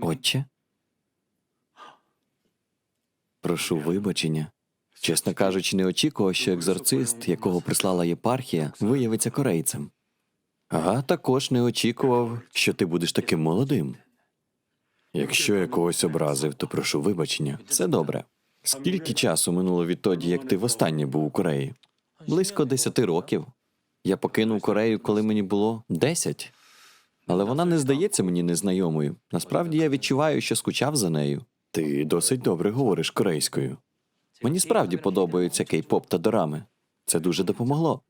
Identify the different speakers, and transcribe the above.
Speaker 1: Отче? Прошу вибачення. Чесно кажучи, не очікував, що екзорцист, якого прислала єпархія, виявиться корейцем. Ага, також не очікував, що ти будеш таким молодим. Якщо я когось образив, то прошу вибачення. Все добре. Скільки часу минуло відтоді, як ти востаннє був у Кореї? Близько десяти років. Я покинув Корею, коли мені було десять. Але вона не здається мені незнайомою. Насправді я відчуваю, що скучав за нею. Ти досить добре говориш корейською. Мені справді подобаються кей-поп та дорами. Це дуже допомогло.